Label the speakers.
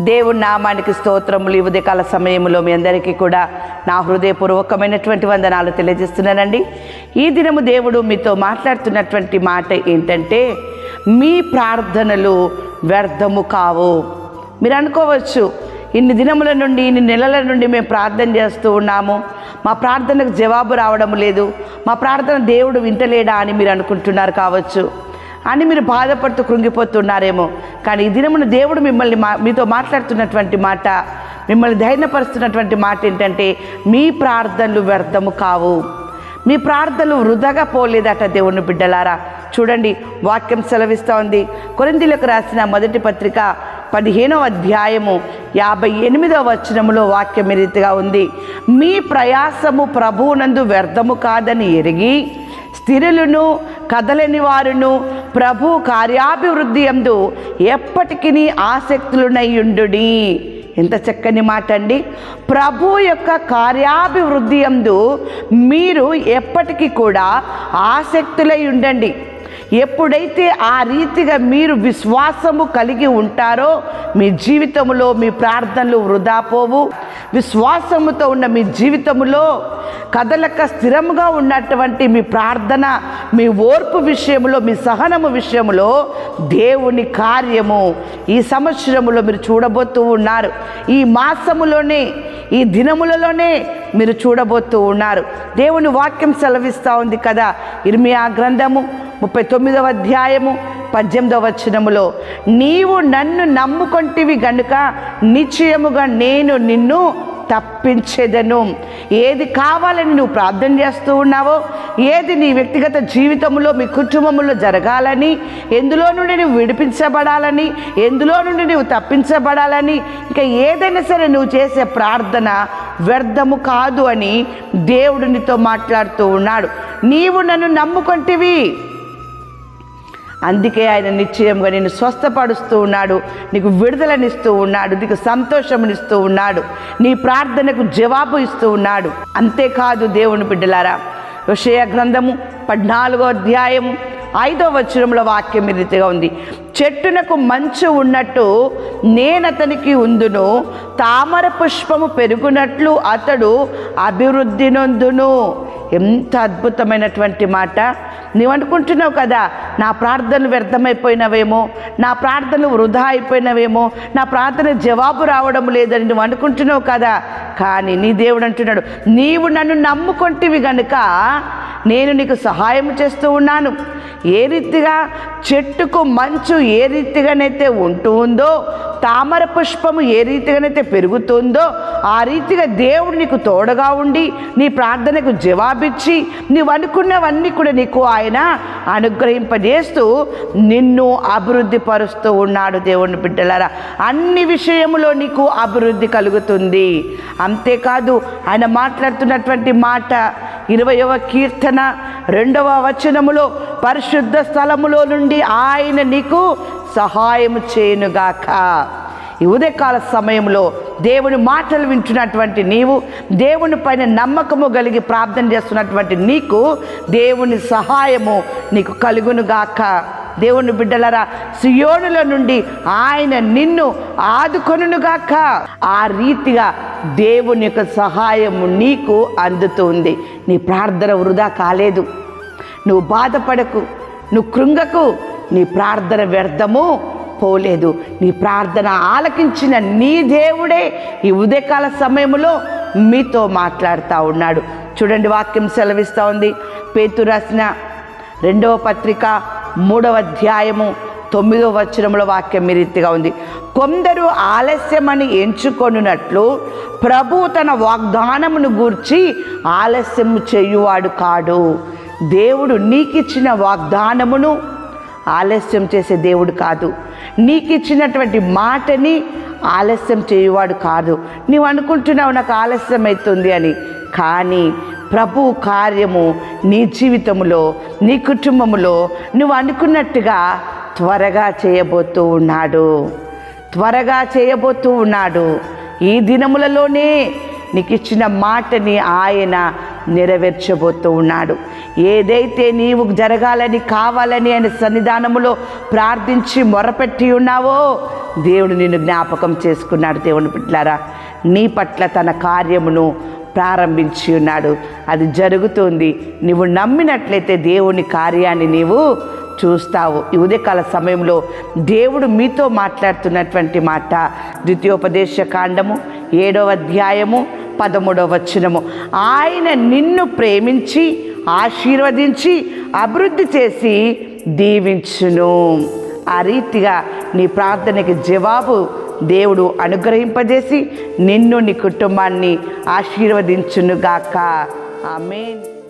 Speaker 1: దేవుడి నామానికి స్తోత్రములు. ఈ ఉదయకాల సమయంలో మీ అందరికీ కూడా నా హృదయపూర్వకమైనటువంటి వందనాలు తెలియజేస్తున్నానండి. ఈ దినము దేవుడు మీతో మాట్లాడుతున్నటువంటి మాట ఏంటంటే మీ ప్రార్థనలు వ్యర్థము కావు. మీరు అనుకోవచ్చు ఇన్ని దినముల నుండి ఇన్ని నెలల నుండి మేము ప్రార్థన చేస్తూ ఉన్నాము. మా ప్రార్థనకు జవాబు రావడం లేదు. మా ప్రార్థన దేవుడు వింటలేడా అని మీరు అనుకుంటున్నారు కావచ్చు. అని మీరు బాధపడుతూ కృంగిపోతున్నారేమో. కానీ ఈ దినమున దేవుడు మిమ్మల్ని మా మీతో మాట్లాడుతున్నటువంటి మాట మిమ్మల్ని ధైర్యపరుస్తున్నటువంటి మాట ఏంటంటే మీ ప్రార్థనలు వ్యర్థము కావు. మీ ప్రార్థనలు వృధాగా పోలేదట దేవుని బిడ్డలారా. చూడండి వాక్యం సెలవిస్తూ ఉంది. కొరిందీలకు రాసిన మొదటి పత్రిక పదిహేనవ అధ్యాయము యాభై ఎనిమిదవ వచనములో వాక్యం రీతిగా ఉంది. మీ ప్రయాసము ప్రభువునందు వ్యర్థము కాదని ఎరిగి స్థిరులను కదలని వారును ప్రభు కార్యాభివృద్ధి ఎందు ఎప్పటికీ ఆసక్తులునయ్యుండు ఎంత చక్కని మాట అండి ప్రభు యొక్క కార్యాభివృద్ధి ఎందు మీరు ఎప్పటికీ కూడా ఆసక్తులై ఉండండి. ఎప్పుడైతే ఆ రీతిగా మీరు విశ్వాసము కలిగి ఉంటారో మీ జీవితంలో మీ ప్రార్థనలు వృధా పోవు. విశ్వాసముతో ఉన్న మీ జీవితంలో కదలక స్థిరముగా ఉన్నటువంటి మీ ప్రార్థన మీ ఓర్పు విషయంలో మీ సహనము విషయంలో దేవుని కార్యము ఈ సంవత్సరములో మీరు చూడబోతూ ఉన్నారు. ఈ మాసములోనే ఈ దినములలోనే మీరు చూడబోతూ ఉన్నారు. దేవుని వాక్యం సెలవిస్తూ ఉంది కదా. ఇర్మియా గ్రంథము ముప్పై తొమ్మిదవ అధ్యాయము పద్దెనిమిదవ వచనములో నీవు నన్ను నమ్ముకొంటివి గనుక నిశ్చయముగా నేను నిన్ను తప్పించేదను. ఏది కావాలని నువ్వు ప్రార్థన చేస్తూ ఉన్నావో ఏది నీ వ్యక్తిగత జీవితంలో మీ కుటుంబంలో జరగాలని ఎందులో నుండి నువ్వు విడిపించబడాలని ఎందులో నుండి నువ్వు తప్పించబడాలని ఇంకా ఏదైనా సరే నువ్వు చేసే ప్రార్థన వ్యర్థము కాదు అని దేవుడు నీతో మాట్లాడుతూ ఉన్నాడు. నీవు నన్ను నమ్ముకొంటివి అందుకే ఆయన నిశ్చయంగా నేను స్వస్థపడుస్తూ ఉన్నాడు. నీకు విడుదలనిస్తూ ఉన్నాడు. నీకు సంతోషమునిస్తూ ఉన్నాడు. నీ ప్రార్థనకు జవాబు ఇస్తూ ఉన్నాడు. అంతేకాదు దేవుని బిడ్డలారా విషయ గ్రంథము పద్నాలుగో అధ్యాయము ఐదో వచనంలో వాక్యం రీతిగా ఉంది. చెట్టునకు మంచు ఉన్నట్టు నేనతనికి ఉందును. తామర పుష్పము పెరుగునట్లు అతడు అభివృద్ధి నొందును. ఎంత అద్భుతమైనటువంటి మాట. నీవు అనుకుంటున్నావు కదా నా ప్రార్థనలు వ్యర్థమైపోయినవేమో నా ప్రార్థనలు వృధా అయిపోయినవేమో నా ప్రార్థన జవాబు రావడం లేదని నువ్వు అనుకుంటున్నావు కదా కానీ నీ దేవుడు అంటున్నాడు నీవు నన్ను నమ్ముకొంటివి గనుక నేను నీకు సహాయం చేస్తూ ఉన్నాను. ఏ రీతిగా చెట్టుకు మంచు ఏ రీతిగానైతే ఉంటూ ఉందో తామర పుష్పము ఏ రీతిగానైతే పెరుగుతుందో ఆ రీతిగా దేవుడు నీకు తోడుగా ఉండి నీ ప్రార్థనకు జవాబిచ్చి నీవు అనుకున్నవన్నీ కూడా నీకు ఆయన అనుగ్రహింపజేస్తూ నిన్ను అభివృద్ధి పరుస్తూ ఉన్నాడు దేవుని బిడ్డలారా. అన్ని విషయంలో నీకు అభివృద్ధి కలుగుతుంది. అంతేకాదు ఆయన మాట్లాడుతున్నటువంటి మాట ఇరవయవ కీర్తన రెండవ వచనములో పరిశుద్ధ స్థలములో నుండి ఆయన నీకు సహాయం చేయనుగాక. ఈ ఉదయకాల సమయంలో దేవుని మాటలు వింటున్నటువంటి నీవు దేవుని పైన నమ్మకము కలిగి ప్రార్థన చేస్తున్నటువంటి నీకు దేవుని సహాయము నీకు కలుగునుగాక. దేవుని బిడ్డలరా సియోనుల నుండి ఆయన నిన్ను ఆదుకొనుగాక. ఆ రీతిగా దేవుని యొక్క సహాయము నీకు అందుతుంది. నీ ప్రార్థన వృధా కాలేదు. నువ్వు బాధపడకు నువ్వు కృంగకు నీ ప్రార్థన వ్యర్థము పోలేదు. నీ ప్రార్థన ఆలకించిన నీ దేవుడే ఈ ఉదయకాల సమయంలో మీతో మాట్లాడుతూ ఉన్నాడు. చూడండి వాక్యం సెలవిస్తూ ఉంది. పేతు రాసిన రెండవ పత్రిక మూడవ అధ్యాయము తొమ్మిదవ వచనముల వాక్యం ఈ రీతిగా ఉంది. కొందరు ఆలస్యమని ఎంచుకొనున్నట్లు ప్రభు తన వాగ్దానమును గూర్చి ఆలస్యము చేయువాడు కాడు. దేవుడు నీకిచ్చిన వాగ్దానమును ఆలస్యం చేసే దేవుడు కాదు. నీకు ఇచ్చినటువంటి మాటని ఆలస్యం చేయువాడు కాదు. నీవు అనుకుంటున్నావు నాకు ఆలస్యం అవుతుంది అని. కానీ ప్రభు కార్యము నీ జీవితంలో నీ కుటుంబములో నువ్వు అనుకున్నట్టుగా త్వరగా చేయబోతూ ఉన్నాడు. త్వరగా చేయబోతూ ఉన్నాడు. ఈ దినములలోనే నీకు ఇచ్చిన మాటని ఆయన నెరవేర్చబోతూ ఉన్నాడు. ఏదైతే నీవు జరగాలని కావాలని ఆయన సన్నిధానములో ప్రార్థించి మొరపెట్టి ఉన్నావో దేవుడు నిన్ను జ్ఞాపకం చేసుకున్నాడు దేవుని బిడ్డలారా. నీ పట్ల తన కార్యమును ప్రారంభించి ఉన్నాడు. అది జరుగుతుంది. నీవు నమ్మినట్లయితే దేవుని కార్యాన్ని నీవు చూస్తావు. ఈ ఉదయకాల సమయంలో దేవుడు మీతో మాట్లాడుతున్నటువంటి మాట. ద్వితీయోపదేశ కాండము ఏడవ అధ్యాయము పదమూడవ వచనము. ఆయన నిన్ను ప్రేమించి ఆశీర్వదించి అభివృద్ధి చేసి దీవించును. ఆ రీతిగా నీ ప్రార్థనకి జవాబు దేవుడు అనుగ్రహింపజేసి నిన్ను నీ కుటుంబాన్ని ఆశీర్వదించునుగాక. ఆమెన్.